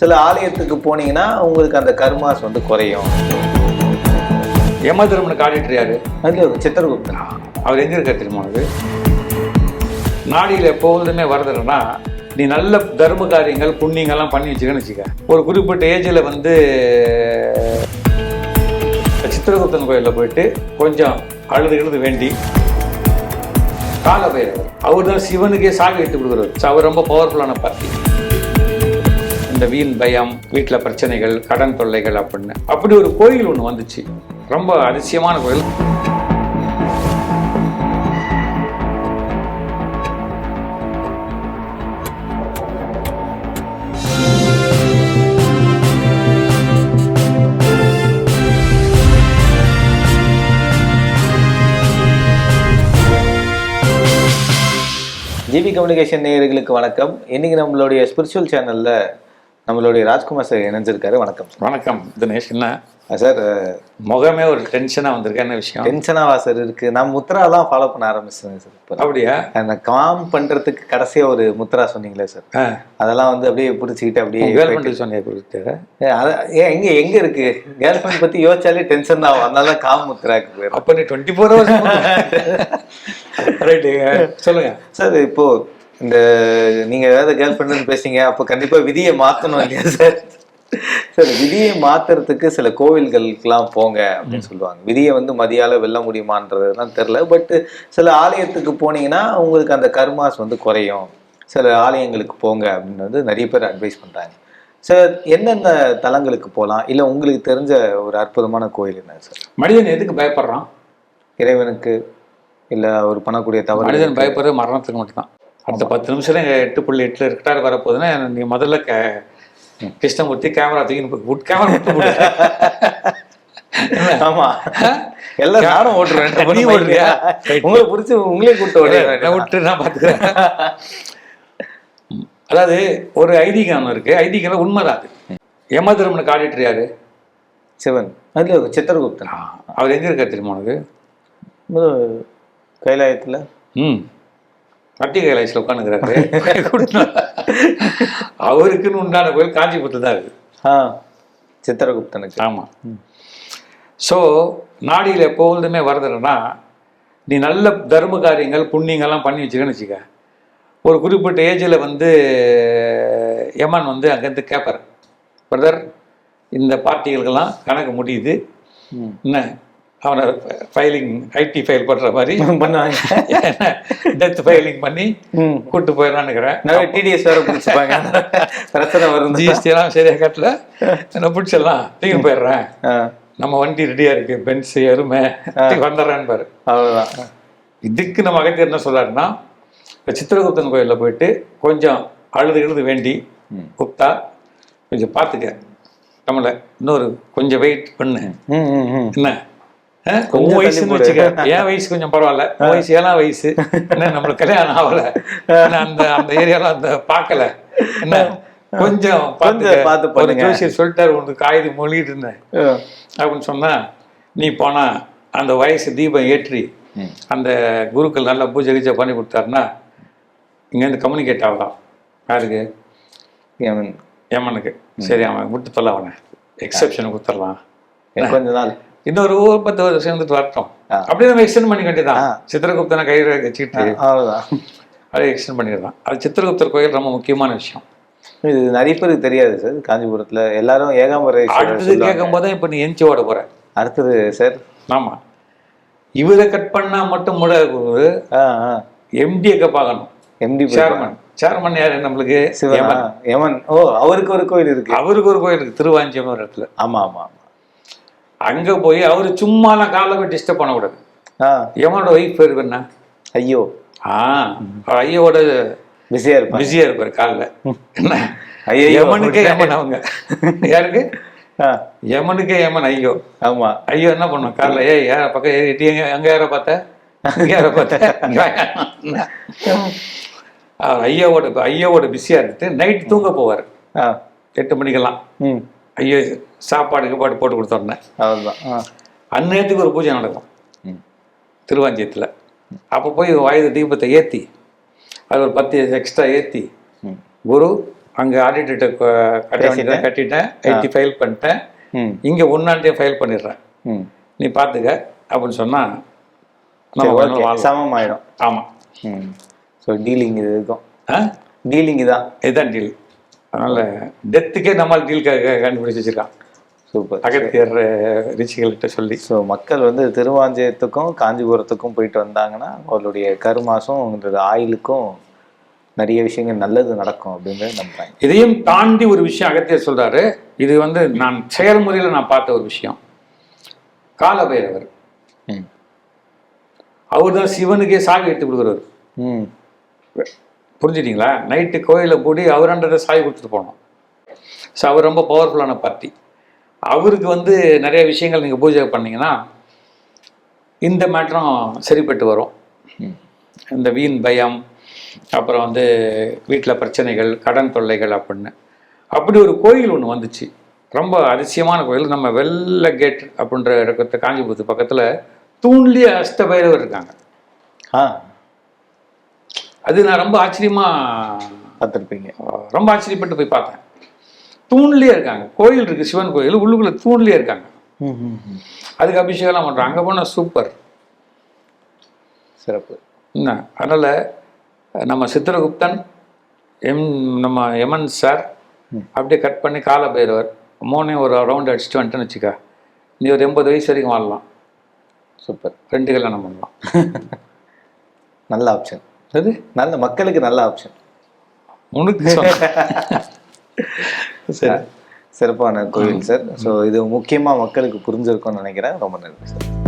சில ஆலயத்துக்கு போனீங்கன்னா உங்களுக்கு அந்த கர்மாஸ் வந்து குறையும். யம தர்மனுக்கு ஆடிட்டர் யாரு? அதுல ஒரு சித்திரகுப்தன் அவர் எங்க இருக்க தெரியுமா உனக்கு? நாடியில் எப்போதுமே வருதுன்னா நீ நல்ல தர்ம காரியங்கள் புண்ணியங்கள்லாம் பண்ணி வச்சுக்கன்னு வச்சுக்க. ஒரு குறிப்பிட்ட ஏஜில் வந்து சித்திரகுப்தன் கோயிலில் போயிட்டு கொஞ்சம் அழுது எழுது வேண்டி கால பைரவர். அவர் தான் சிவனுக்கே சாவி எடுத்து கொடுக்குறாரு. அவர் ரொம்ப பவர்ஃபுல்லான பார்ட்டி இந்த வீண் பயம் வீட்டில் பிரச்சனைகள் கடன் தொல்லைகள் அப்படின்னு. அப்படி ஒரு கோயில் ஒன்று வந்துச்சு. ரொம்ப அதிசயமான கோயில். ஜிபி கம்யூனிகேஷன் நேயர்களுக்கு வணக்கம். இன்றைக்கி நம்மளுடைய ஸ்பிரிச்சுவல் சேனல்ல நம்மளுடைய ராஜ்குமார் சார் இணைஞ்சிருக்காரு. வணக்கம். வணக்கம். தினேஷ் என்ன? சார் முகமே ஒரு டென்ஷனாக வந்திருக்கு. என்ன விஷயம்? டென்ஷனாவா சார் இருக்கு. நான் முத்ராலாம் ஃபாலோ பண்ண ஆரம்பிச்சேன் சார் இப்போ அப்படியா? அந்த காம் பண்றதுக்கு கடைசியா ஒரு முத்ரா சொன்னீங்களே சார். அதெல்லாம் வந்து அப்படியே பிடிச்சிக்கிட்டு அப்படியே கேர்ள் ஃப்ரெண்டு சொன்னியா கொடுத்து ஏ, அத- ஏன் எங்க எங்க இருக்கு? கேர்ள் ஃப்ரெண்ட் பத்தி யோசிச்சாலே டென்ஷன் ஆகும். அதனால தான் காம் முத்ராக்கு போயிடும் அப்போ நீ டுவெண்ட்டி ஃபோர் ஹவர்ஸ் ரைட்டு சொல்லுங்க. சார் இப்போ இந்த நீங்க ஏதாவது கேர்ள் ஃப்ரெண்டுன்னு பேசுங்க அப்போ கண்டிப்பா விதியை மாத்தணும் இல்லையா சார் சார் விதியை மாத்துறதுக்கு சில கோவில்களுக்கெல்லாம் போங்க அப்படின்னு சொல்லுவாங்க. விதியை வந்து மதியால வெல்ல முடியுமான்றதுலாம் தெரில பட் சில ஆலயத்துக்கு போனீங்கன்னா உங்களுக்கு அந்த கர்மாஸ் வந்து குறையும். சில ஆலயங்களுக்கு போங்க அப்படின்னு வந்து நிறைய பேர் அட்வைஸ் பண்றாங்க. சார் என்னென்ன தலங்களுக்கு போகலாம் இல்லை உங்களுக்கு தெரிஞ்ச ஒரு அற்புதமான கோயில் என்ன சார் மனிதன் எதுக்கு பயப்படுறான்? இறைவனுக்கு இல்லை அவர் பண்ணக்கூடிய தவறு மனிதன் பயப்படுறது மரணத்துக்கு மட்டும்தான். அடுத்த பத்து நிமிஷம் எங்க எட்டு புள்ளி எட்டுல ரெக்டார் வரப்போகுதுன்னா நீ முதல்ல க கிருஷ்ணமூர்த்தி கேமரா தூக்கி குட் கேமரா ஆமா. எல்லாம் நானும் ஓட்டுறேன் நீ ஓட்டுறியா? உங்களை பிடிச்சி உங்களே கூட்டு ஓடுறேன் விட்டு நான் பார்த்துக்கிறேன். அதாவது ஒரு ஐதீகம் இருக்கு. ஐதீகம் உண்மைதான் அது. யம தர்மனுக்கு ஆடிட்டர் யாரு? சிவன். அதுல சித்திரகுப்தன். அவர் எங்க இருக்கார் தெரியுமா உனக்கு? கைலாயத்துல. ம். மத்திய கைலாசில் உட்காந்துக்கிறாரு அவருக்குன்னு உண்டான கோயில் காஞ்சிபுரத்தில் தான் இருக்கு. ஆ சித்திரகுப்தனுக்கு. ஆமாம் ஸோ நாடியில் எப்போதுமே வருதுன்னா நீ நல்ல தர்ம காரியங்கள் புண்ணியங்கள்லாம் பண்ணி வச்சுக்கன்னு வச்சுக்க. ஒரு குறிப்பிட்ட ஏஜில் வந்து யமன் வந்து அங்கேருந்து கேட்பார் பிரதர் இந்த பார்ட்டிகளுக்கெல்லாம் கணக்கு முடியுது. என்ன? அவனை ஃபைலிங் ஐடி ஃபைல் பண்ணுற மாதிரி. பண்ணுவாங்க டெத் ஃபைலிங் பண்ணி. கூட்டு போயிடலான்னுக்கிறேன் நிறைய டிடிஎஸ் வேற பிடிச்சிப்பாங்க பிரச்சனை வரும் ஜிஎஸ்டி எல்லாம் சரியா கட்டல. என்ன பிடிச்சிடலாம். தூக்கி போயிடுறேன். நம்ம வண்டி ரெடியா இருக்கு. பென்ஸ் எருமை. வந்துடுறேன்னு பாரு. அவ்வளவுதான். இதுக்கு நம்ம அகத்தியர் என்ன சொல்றாருன்னா இப்ப சித்திரகுப்தன் கோயிலில் போயிட்டு கொஞ்சம் அழுது எழுது வேண்டி. குப்தா கொஞ்சம் பார்த்துக்க. நம்மளை இன்னொரு கொஞ்சம் வெயிட் பண்ணு. என்ன? உன் வயசுன்னு வச்சுக்க. என் வயசு கொஞ்சம் பரவாயில்ல. வயசு ஏழாம் வயசு. என்ன நம்மளுக்கு கல்யாணம் ஆகல. அந்த அந்த ஏரியால அந்த பார்க்கல. என்ன? கொஞ்சம் பார்த்துக்க. பார்த்து ஒரு பண்ணுங்க. ஜோசியர் சொல்லிட்டாரு உனக்கு காகிதி மொழிட்டு இருந்தேன். அப்படின்னு சொன்னா நீ போனா அந்த வயசு தீபம் ஏற்றி. அந்த குருக்கள் நல்லா பூஜை கீஜை பண்ணி கொடுத்தாருன்னா இங்கேருந்து கம்யூனிகேட் ஆகலாம். யாருக்கு? அவன் ஏமனுக்கு சரி அவன் விட்டு தொல்ல அவனை. எக்ஸப்ஷன் கொடுத்துடலாம். கொஞ்ச நாள். இன்னொரு ஒரு பத்து வருஷம் இருந்துட்டு வரட்டும். அப்படியே நம்ம எக்ஸ்டெண்ட் பண்ணிக்க வேண்டியதான் ஆ. சித்திரகுப்தனை கையில் வச்சுக்கிட்டு அவ்வளவுதான். அதை எக்ஸ்டெண்ட் பண்ணிடலாம் அது சித்திரகுப்தர் கோயில் ரொம்ப முக்கியமான விஷயம். இது நிறைய பேருக்கு தெரியாது சார். காஞ்சிபுரத்துல எல்லாரும் ஏகாம்பரேஸ்வரர் அடுத்தது. கேட்கும் போதே இப்போ நீ எஞ்சி ஓட போற. அடுத்தது சார்? ஆமா. இவரை கட் பண்ணா மட்டும் முட எம்டியை பார்க்கணும். எம்டி சேர்மன் சேர்மன் யாரு நம்மளுக்கு? யமன். ஓ அவருக்கு ஒரு கோயில் இருக்கு. அவருக்கு ஒரு கோயில் இருக்கு. திருவாஞ்சியம் இடத்துல. ஆமா ஆமா ஆமா. அங்க போய் அவரு சும்மாலாம் காலைல போய் டிஸ்டர்ப் பண்ணக்கூடாது. ஆ. யமனோட ஒய்ஃப் பேர் என்ன? ஐயோ. ஆ ஐயோட பிஸியா இருப்பாங்க. பிஸியா இருப்பாரு காலைல. என்ன ஐயையோ, யமனுக்கே யமன் அவங்க. யாருக்கு? ஆ, யமனுக்கே யமன் ஐயோ. ஆமா. ஐயோ என்ன பண்ணும்? காலைல ஏய் யார பக்கம் ஏறிட்டு எங்க யார பார்த்த? இங்க யார பார்த்த? ஐயாவோட ஐயாவோட பிஸியா இருந்துட்டு நைட் தூங்க போவார். எட்டு மணிக்கெல்லாம். ஐயோ சாப்பாடு கீப்பாடு போட்டு கொடுத்தோன்னே ஆ. அந்நேரத்துக்கு ஒரு பூஜை நடக்கும். திருவாஞ்சியத்தில். அப்போ போய் வாயுத தீபத்தை ஏற்றி அது ஒரு பத்து எக்ஸ்ட்ரா ஏற்றி குரு அங்கே ஆடிட்டர்கிட்ட கட்ட கட்டிட்டேன். எயிட்டி ஃபைல் பண்ணிட்டேன். இங்கே ஒன்னாண்டே ஃபைல் பண்ணிடுறேன். ம். நீ பார்த்துக்க அப்படின்னு சொன்னால் நம்ம ஓகே வாழலாம் சமம் ஆயிடும் ஆமாம் ம். ஸோ டீலிங் இது இருக்கும் ஆ? டீலிங் தான் இதுதான் டீல் அதனால் டெத்துக்கே நம்மால் டீல் கண்டுபிடிச்சி வச்சிருக்கான். சூப்பர் அகத்தியர் ரிஷிகள்கிட்ட சொல்லி. ஸோ மக்கள் வந்து திருவாஞ்சயத்துக்கும் காஞ்சிபுரத்துக்கும் போயிட்டு வந்தாங்கன்னா அவர்களுடைய கருமாசம் ஆயிலுக்கும் நிறைய விஷயங்கள் நல்லது நடக்கும் அப்படின்றது நம்புறாங்க இதையும் தாண்டி ஒரு விஷயம் அகத்தியர் சொல்றாரு. இது வந்து நான் செயல்முறையில் நான் பார்த்த ஒரு விஷயம். காலபைரவர். ம். அவர் தான் சிவனுக்கே சாவி எடுத்து கொடுக்குறவர் ம். புரிஞ்சுட்டீங்களா? நைட்டு கோயிலை கூடி அவரன்றதை சாய் கொடுத்துட்டு போனோம். ஸோ அவர் ரொம்ப பவர்ஃபுல்லான பார்ட்டி அவருக்கு வந்து நிறைய விஷயங்கள் நீங்கள் பூஜை பண்ணிங்கன்னா இந்த மாற்றம் சரிப்பட்டு வரும். இந்த வீண் பயம் அப்புறம் வந்து வீட்டில் பிரச்சனைகள் கடன் தொல்லைகள் அப்படின்னு. அப்படி ஒரு கோயில் ஒன்று வந்துச்சு. ரொம்ப அதிசயமான கோயில். நம்ம வெள்ள கேட் அப்படின்ற இடத்த காஞ்சிபுரத்து பக்கத்தில் தூண்லேயே அஷ்ட பைரவர் இருக்காங்க. ஆ. அது நான் ரொம்ப ஆச்சரியமா பார்த்துருப்பீங்க. ரொம்ப ஆச்சரியப்பட்டு போய் பார்த்தேன். தூண்லேயே இருக்காங்க. கோயில் இருக்கு சிவன் கோயில். உள்ளுக்குள்ள தூண்லேயே இருக்காங்க. அதுக்கு அபிஷேகம்லாம் பண்ணுறாங்க அங்கே போனால் சூப்பர். சிறப்பு. என்ன? அதனால் நம்ம சித்திரகுப்தன் எம் நம்ம யமன் சார் அப்படியே கட் பண்ணி கால பைரவர் மூணையும் ஒரு ரவுண்ட் அடிச்சுட்டு வந்துட்டேன்னு வச்சுக்க. நீ ஒரு எண்பது வயசு வரைக்கும் வாழலாம். சூப்பர். ரெண்டு கல்யாணம் பண்ணலாம். நல்ல ஆப்ஷன் அது நல்ல மக்களுக்கு நல்ல ஆப்ஷன் உனக்கு சரி. சிறப்பான கோயில் சார் ஸோ இது முக்கியமாக மக்களுக்கு புரிஞ்சிருக்கும்னு நினைக்கிறேன். ரொம்ப நன்றி சார்